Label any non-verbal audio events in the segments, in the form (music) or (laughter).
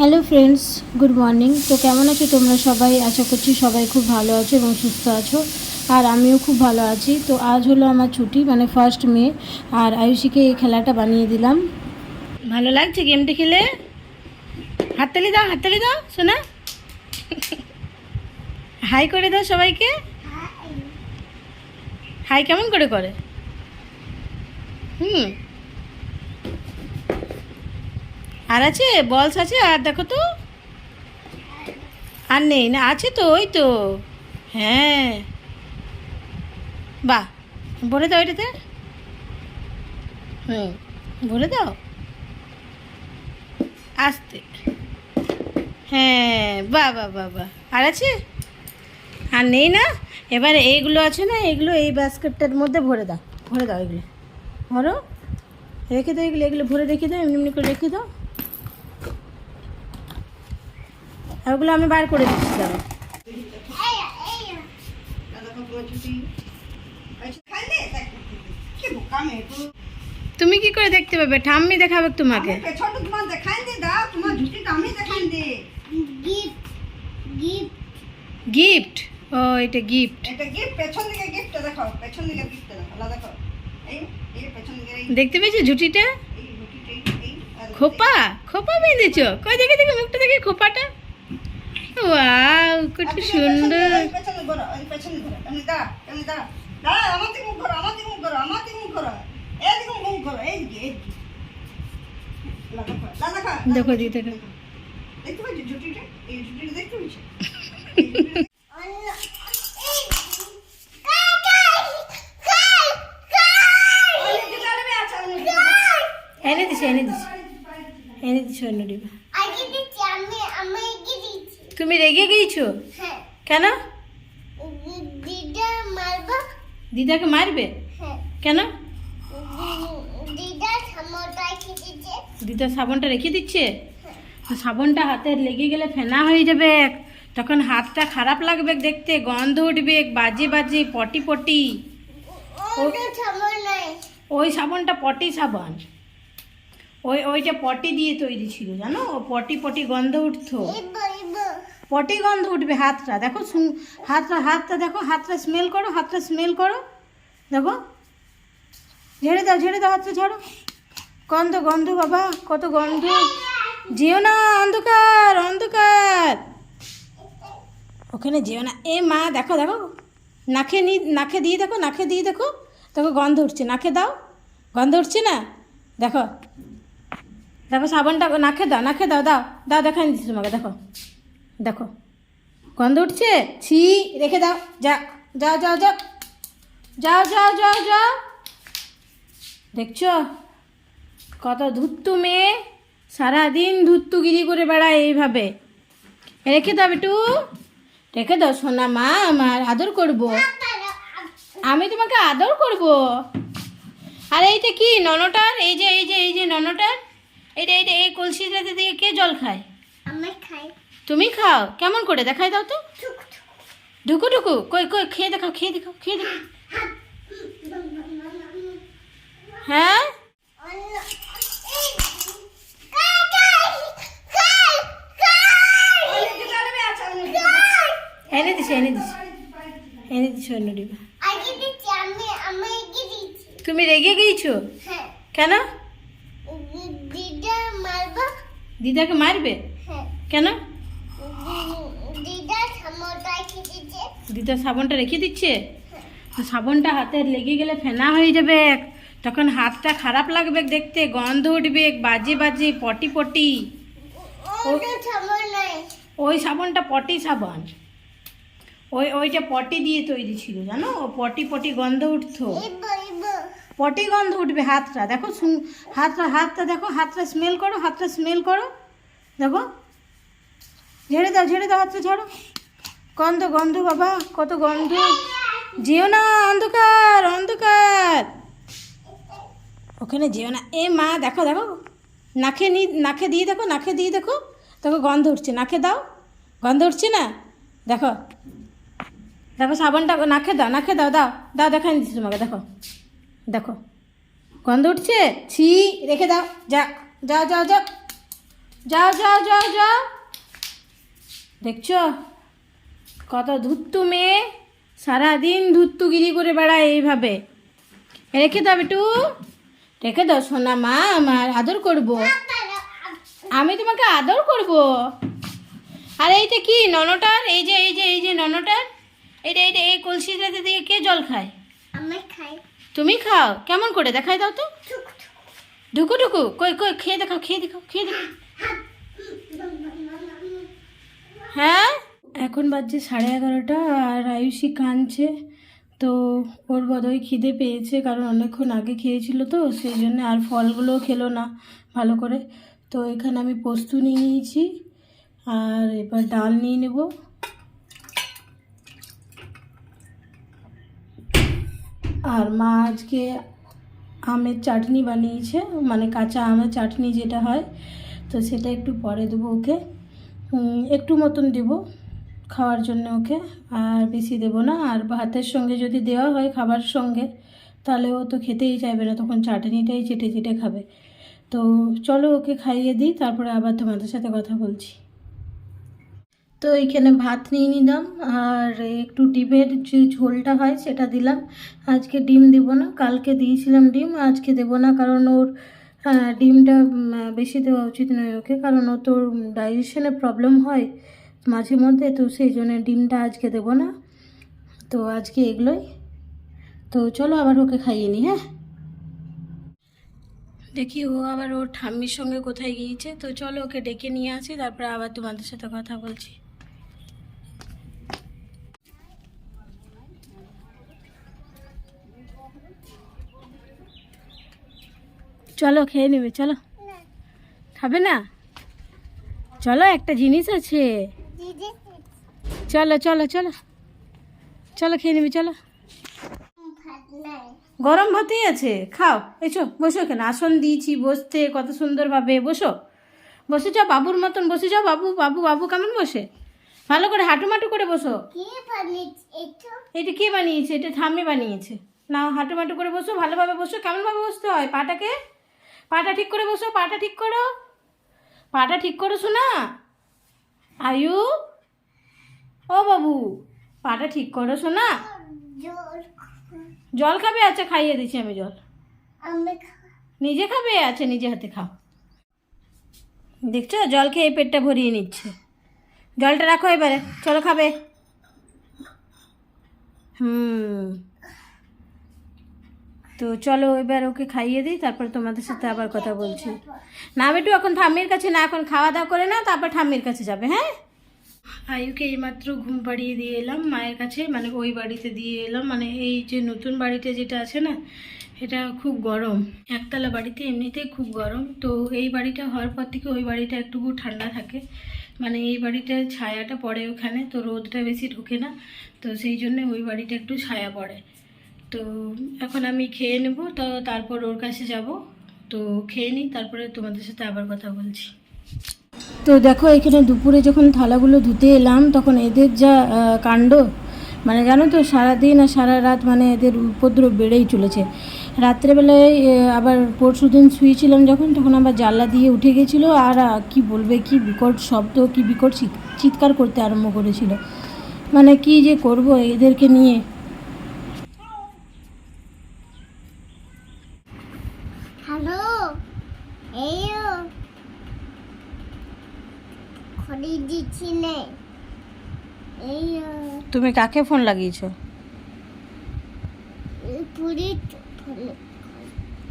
Hello friends good morning তো কেমন আছো তোমরা সবাই? আশা করছি সবাই খুব ভালো আছো এবং সুস্থ আছো। আর আমিও খুব ভালো আছি। তো আজ হলো আমার ছুটি মানে ফার্স্ট মে। আর আয়ুষীকে এই খেলাটা বানিয়ে দিলাম। ভালো লাগছে গেমটা খেলে? হাততালি দাও হাততালি দাও শোনা হাই করে দাও সবাইকে। হাই কেমন করে করে? হুম। আর আছে? বলস আছে? আর দেখো তো। আর নেই না, আছে তো, ওই তো। হ্যাঁ। বাহ ভরে দাও এটাতে। হুম ভরে দাও। আসতে। হ্যাঁ বাহ বাহ বাহ বাহ। আর আছে? আর নেই না? এবার এইগুলো আছে না, এগুলো এই বাস্কেটটার মধ্যে ভরে দাও ভরে দাও এগুলো। ভরো রেখে দাও এগুলো এগুলো ভরে রেখে দাও, এমনি এমনি করে রেখে দাও। ওগুলো আমি বার করে দিচ্ছি, দাঁড়াও। তুমি কি করে দেখতে পাবে? ঠাম্মি দেখাবে তোমাকে। তোমার দেখাই দাও গিফট ও, এটা গিফট পেছন দিকে দেখতে পেয়েছ ঝুটিটা? খোপা? খোপা বেঁধেছো? কই দেখে দেখে মুখটা দেখে খোপাটা? ওয়াও কত সুন্দর। দেখো লা দেখো। (laughs) এনে দিছি এনে দিছি। এনে দিছি অন্য ডিবা। তুমি রেগে গিয়েছো কেন? দিদাকে মারবে? কেন? দিদা সাবনটা রেখে দিচ্ছে? তো সাবনটা হাতে লেগে গেলে ফেনা হয়ে যাবে। তখন হাতটা খারাপ লাগবে দেখতে গন্ধ উঠবে বাজে বাজে পটি পটি। ওই সাবনটা পটি সাবান। ওই ওইটা পটি দিয়ে তৈরি ছিল জানো? ও পটি পটি গন্ধ উঠতো। পটি গন্ধ উঠবে হাতটা। দেখো হাতটা হাতটা দেখো, হাতটা স্মেল করো, হাতটা স্মেল করো। দেখো, ঝেড়ে দাও ঝেড়ে দাও, হাতটা ঝাড়ো। গন্ধ গন্ধ বাবা, কত গন্ধ। যেও না, অন্ধকার অন্ধকার। ওখানে যেও না। এ মা, দেখো দেখো। নাকে নি, নাকে দিয়ে দেখো, নাকে দিয়ে দেখো। দেখো, গন্ধ উঠছে। নাকে দাও। গন্ধ উঠছে না? দেখো। দেখো, সাবানটা নাকে দাও নাকে দাও দাও। দাও, দেখাই দিচ্ছি তোমাকে, দেখো। দেখো। গন্ধ উঠছে? ছি, রেখে দাও। যা যাও যাও যাও। যাও যাও যাও যাও। দেখছ? কত ধুত্তু মেয়ে। সারাদিন ধুত্তুগিরি করে বেড়ায় এইভাবে। রেখে দাও একটু রেখে দাও, সোনা মা, আমার আদর করব। আমি তোমাকে আদর করব। আর এইটা কি, ননটার? এই যে এই যে এই যে ননটার। এইটা এইটা, এই কলসিটাতে দিয়ে কে জল খায়? তুমি খাও কেমন করে? দেখাই দাও তো। ঢুকু ঢুকু। কই কই খেয়ে দেখাও খেয়ে দেখাও খেয়ে দেখাও। হ্যাঁ? এনে দিছি এনে দিছি। এনে দিছি অন্য ডিবা। তুমি রেগে গিয়েছো? কেন? দিদাকে মারবে? কেন? দিদা সাবনটা রেখে দিচ্ছে? সাবনটা হাতে লেগে গেলে ফেনা হয়ে যাবে। তখন হাতটা খারাপ লাগবে দেখতে গন্ধ উঠবে বাজে বাজে পটি পটি। ওই সাবানটা পটি সাবান। ওই ওইটা পটি দিয়ে তৈরি ছিল জানো? ও পটি পটি গন্ধ উঠতো। পটি গন্ধ উঠবে হাতটা। দেখো হাতটা হাতটা দেখো হাতটা স্মেল করো হাতটা স্মেল করো। দেখো। ঝেড়ে দাও ঝেড়ে দাও হাতটা ঝাড়ো। গন্ধ গন্ধ বাবা, কত গন্ধ। যেও না, অন্ধকার অন্ধকার। ওখানে যেও না। এ মা, দেখো দেখো। নাকে নি, নাকে দিয়ে দেখো, নাকে দিয়ে দেখো। দেখো, গন্ধ উঠছে। নাকে দাও। গন্ধ উঠছে না? দেখো। দেখো, সাবানটা নাকে দাও নাকে দাও দাও। দাও, দেখাই দিচ্ছি তোমাকে, দেখো। দেখো। গন্ধ উঠছে? ছি, রেখে দাও। যা, যাও যাও যাও। যাও যাও যাও যাও। দেখছ? কত ধুত্তু মেয়ে? সারাদিন ধুত্তুগিরি করে বেড়ায় এইভাবে। রেখে দাও একটু রেখে দাও সোনা মা আমার আদর করব। আমি তোমাকে আদর করব। আর এইটা কি ননটার? এই যে এই যে এই যে ননটার। এইটা এইটা এই কলসিটাতে দিয়ে কে জল খায়? আমি খাই। তুমি খাও। কেমন করে? দেখাই দাও তো। ঢুকু ঢুকু। কই কই খেয়ে দেখাও খেয়ে দেখাও খেয়ে দেখাও হ্যাঁ এখন বাজছে সাড়ে এগারোটা আর আয়ুষি কাঁদছে। তো ওর বোধহয় খিদে পেয়েছে, কারণ অনেকক্ষণ আগে খেয়েছিল তো, সেই জন্য আর ফলগুলোও খেলো না ভালো করে। তো এখানে আমি পোস্ত নিয়ে নিয়েছি, আর এবার ডাল নিয়ে নেব। আর মা আজকে আমের চাটনি বানিয়েছে মানে কাঁচা আমের চাটনি যেটা হয়, তো সেটা একটু পরে দেবো ওকে। একটু মতন দেবো। খাওয়ার জন্য ওকে আর বেশি দেবো না। আর ভাতের সঙ্গে যদি দেওয়া হয় খাবার সঙ্গে, তাহলে ও তো খেতেই চাইবে না, তখন চাটনিটাই চেটে চেটে খাবে। তো চলো ওকে খাইয়ে দিই, তারপরে আবার তোমাদের সাথে কথা বলছি। তো এইখানে ভাত নিয়ে নিলাম, আর একটু ডিমের যে ঝোলটা হয় সেটা দিলাম। আজকে ডিম দেব না, কালকে দিয়েছিলাম ডিম, আজকে দেব না, কারণ ওর ডিমটা বেশি দেওয়া উচিত নয় ওকে, কারণ ও তোর ডাইজেশনে প্রবলেম হয়। মাঝে মধ্যে তো সেই জন্য ডিমটা আজকে দেবো না। তো আজকে এগুলোই। তো চলো আবার ওকে খাইয়ে নি হ্যাঁ? দেখি ও আবার ওর ঠাম্মির সঙ্গে কোথায় গিয়েছে। তো চলো ওকে ডেকে নিয়ে আসি, তারপরে আবার তোমাদের সাথে কথা বলছি। চলো খেয়ে নেবে, চলো। খাবে না? চলো একটা জিনিস আছে। চলো চলো চলো। চলো, খেয়ে নেবে, চলো। গরম ভাতেই আছে, খাও। এসো, বসো এখানে। আসন দিয়েছি, বসতে, কত সুন্দরভাবে। বসো। বসে যাও, বাবুর মতন বসে যাও, বাবু বাবু বাবু কেমন বসে? ভালো করে হাঁটুমাটু করে বসো। এটা কে বানিয়েছে? এটা ঠাম্মি বানিয়েছে। না হাঁটুমাটু করে বসো, ভালোভাবে বসো। কেমনভাবে বসতে হয়? পাটাকে? পাটা ঠিক করে বসো, পাটা ঠিক করো। পাটা ঠিক করো শোনা আয়ু? ও বাবু পাটা ঠিক করো শোনা জল খাবে? আচ্ছা খাইয়ে দিচ্ছি আমি জল। নিজে খাবে? আচ্ছা নিজে হাতে খাও। দেখছ? জল খেয়ে পেটটা ভরিয়ে নিচ্ছে। জলটা রাখো এবারে। চলো খাবে। হুম। তো চলো এবার ওকে খাইয়ে দিই, তারপর তোমাদের সাথে আবার কথা বলছি। না বেটু, এখন ঠাম্মির কাছে না, এখন খাওয়া দাওয়া করে না তারপর ঠাম্মির কাছে যাবে হ্যাঁ? আয়ুকে এইমাত্র ঘুম পাড়িয়ে দিয়ে এলাম, মায়ের কাছে মানে ওই বাড়িতে দিয়ে এলাম মানে এই যে নতুন বাড়িতে যেটা আছে না, এটা খুব গরম। একতলা বাড়িতে এমনিতেই খুব গরম, তো এই বাড়িটা হওয়ার পর থেকে ওই বাড়িটা একটু ঠান্ডা থাকে। মানে এই বাড়িটার ছায়াটা পড়ে ওখানে, তো রোদটা বেশি ঢোকে না, তো সেই জন্য ওই বাড়িটা একটু ছায়া পড়ে। তো এখন আমি খেয়ে নেব, তো তারপর ওর কাছে যাব। তো খেয়ে নিই, তারপরে তোমাদের সাথে আবার কথা বলছি। তো দেখো, এখানে দুপুরে যখন থালাগুলো ধুতে এলাম, তখন এদের যা কাণ্ড মানে জানো তো, সারাদিন আর সারা রাত মানে এদের উপদ্রব বেড়েই চলেছে। রাত্রেবেলায় আবার পরশু দিন শুয়েছিলাম যখন, তখন আবার জানলা দিয়ে উঠে গেছিল, আর কি বলবে, কি বিকট শব্দ, কি বিকট চিৎ- চিৎকার করতে আরম্ভ করেছিল। মানে কি যে করব এদেরকে নিয়ে হ্যালো এই খড়ি দিচ্ছি নে এই তুমি কাকে ফোন লাগিয়েছো?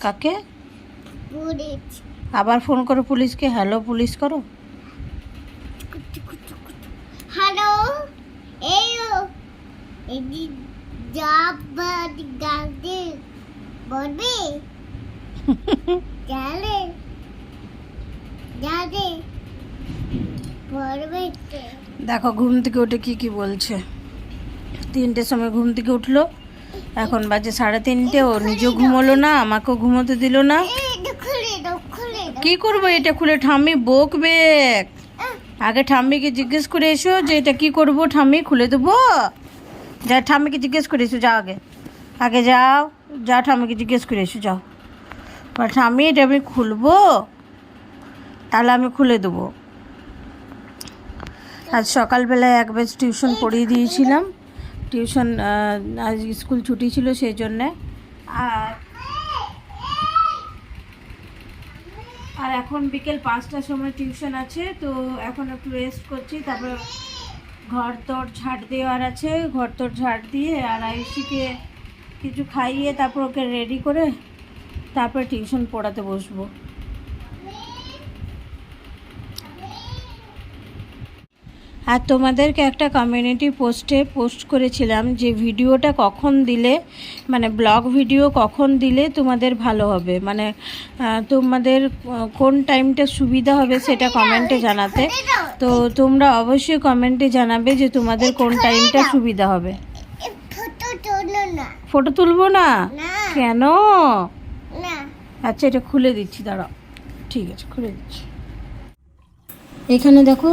কাকে? পুরি আবার ফোন করো পুলিশকে। হ্যালো পুলিশ করো। হ্যালো এই বলবি (laughs) দেখো, ঘুম থেকে উঠে কি কি বলছে। তিনটের সময় ঘুম থেকে উঠল। এখন বাজে সাড়ে তিনটে, ও নিজেও ঘুমোলো না, আমাকেও ঘুমোতে দিল না। কি করব এটা খুলে ঠাম্মি বকবে? আগে ঠাম্মিকে জিজ্ঞেস করে এসো যে এটা কি করব, ঠাম্মি খুলে দেবো। যা, ঠাম্মিকে জিজ্ঞেস করে এসো, যাও আগে। আগে যাও, যা, ঠাম্মিকে জিজ্ঞেস করে এসো, যাও। ঠাম্মি এটা আমি খুলবো, তাহলে আমি খুলে দেবো। আজ সকালবেলায় এক বেজ টিউশন পড়িয়ে দিয়েছিলাম। টিউশন আজ স্কুল ছুটি ছিল সেই জন্যে। আর আর এখন বিকেল পাঁচটার সময় টিউশন আছে, তো এখন একটু রেস্ট করছি। তারপর ঘর তোর ঝাড় দেওয়ার আছে, ঘর তোর ঝাড় দিয়ে আর আয়ুষিকে কিছু খাইয়ে তারপর ওকে রেডি করে তারপরে টিউশন পড়াতে বসবো। আর তোমাদেরকে একটা কমিউনিটি পোস্টে পোস্ট করেছিলাম যে ভিডিওটা কখন দিলে মানে ব্লগ ভিডিও কখন দিলে তোমাদের ভালো হবে। মানে তোমাদের কোন টাইমটা সুবিধা হবে সেটা কমেন্টে জানাতে। তো তোমরা অবশ্যই কমেন্টে জানাবে যে তোমাদের কোন টাইমটা সুবিধা হবে। ফটো তুলবো না? না। কেন? আচ্ছা এটা খুলে দিচ্ছি দাঁড়াও। ঠিক আছে খুলে দিচ্ছি। এখানে দেখো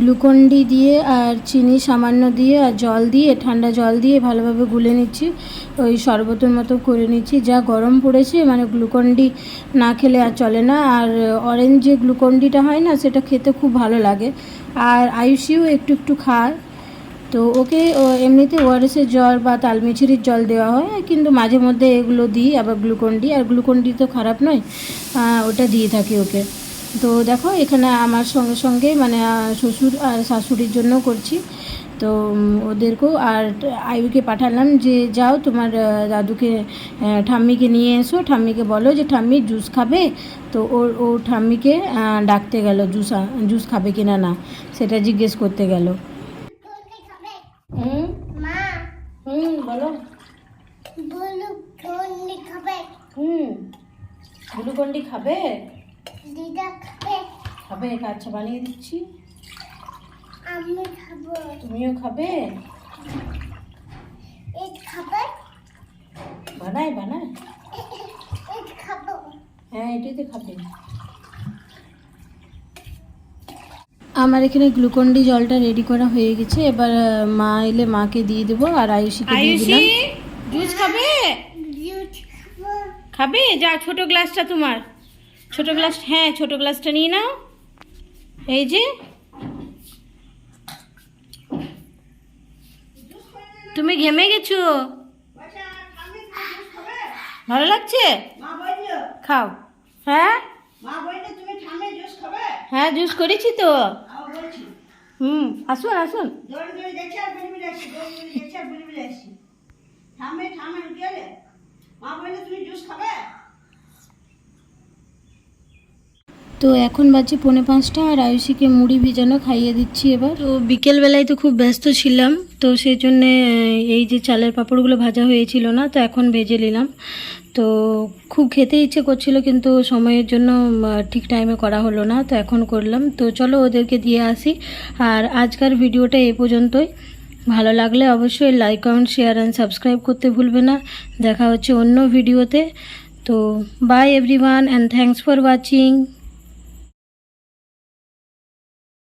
গ্লুকন ডি দিয়ে আর চিনি সামান্য দিয়ে আর জল দিয়ে, ঠান্ডা জল দিয়ে ভালোভাবে গুলে নিচ্ছি। ওই শরবতের মতো করে নিচ্ছি। যা গরম পড়েছে মানে গ্লুকন ডি না খেলে আর চলে না। আর অরেঞ্জ যে গ্লুকন ডিটা হয় না, সেটা খেতে খুব ভালো লাগে। আর আয়ুষিও একটু একটু খায়। তো ওকে এমনিতে ওআরএসের জল বা তালমিছরির জল দেওয়া হয়, কিন্তু মাঝে মধ্যে এগুলো দিই, আবার গ্লুকন ডি। আর গ্লুকন ডি তো খারাপ নয় ওটা দিয়ে থাকি ওকে। তো দেখো এখানে আমার সঙ্গে সঙ্গে মানে শ্বশুর আর শাশুড়ির জন্য করছি। তো ওদেরকেও আর আয়ুকে পাঠালাম যে যাও তোমার দাদুকে ঠাম্মিকে নিয়ে এসো। ঠাম্মিকে বলো যে ঠাম্মি জুস খাবে? তো ওর ও ঠাম্মিকে ডাকতে গেল জুস জুস খাবে কিনা না না সেটা জিজ্ঞেস করতে গেল। হুম? হুম বলো। বলো খাবে। হুম। খাবে? দিদা খাবে। খাবে? আচ্ছা বানিয়ে দিচ্ছি। আমি খাব। তুমিও খাবে? এই খাবে? বানাই বানাই এই খাব। হ্যাঁ এটাই তো খাবে। আমার এখানে গ্লুকন্ডি জলটা রেডি করা হয়ে গেছে। এবার মা এলে মাকে দিয়ে দেবো আর আয়ুষিকে দিয়ে দিলাম। জুস খাবে? খাবে। যা ছোট গ্লাসটা তোমার। ছোট গ্লাস হ্যাঁ ছোট গ্লাসটা নিয়ে নাও। এই যে। তুমি ঘেমে গেছো? ভালো লাগছে? খাও। হ্যাঁ? হ্যাঁ জুস করেছি তো। হুম আসুন আসুন। গেলে মা বলল তুমি জুস খাবে? তো এখন বাজে পৌনে পাঁচটা আর আয়ুষিকে মুড়ি ভিজানো খাইয়ে দিচ্ছি এবার। তো বিকেলবেলায় তো খুব ব্যস্ত ছিলাম, তো সেই জন্যে এই যে চালের পাঁপড়গুলো ভাজা হয়েছিল না, তো এখন ভেজে নিলাম। তো খুব খেতে ইচ্ছে করছিল কিন্তু সময়ের জন্য ঠিক টাইমে করা হলো না, তো এখন করলাম। তো চলো ওদেরকে দিয়ে আসি। আর আজকার ভিডিওটা এ পর্যন্তই। ভালো লাগলে অবশ্যই like comment share and subscribe করতে ভুলবে না। দেখা হচ্ছে অন্য ভিডিওতে। তো bye everyone and thanks for watching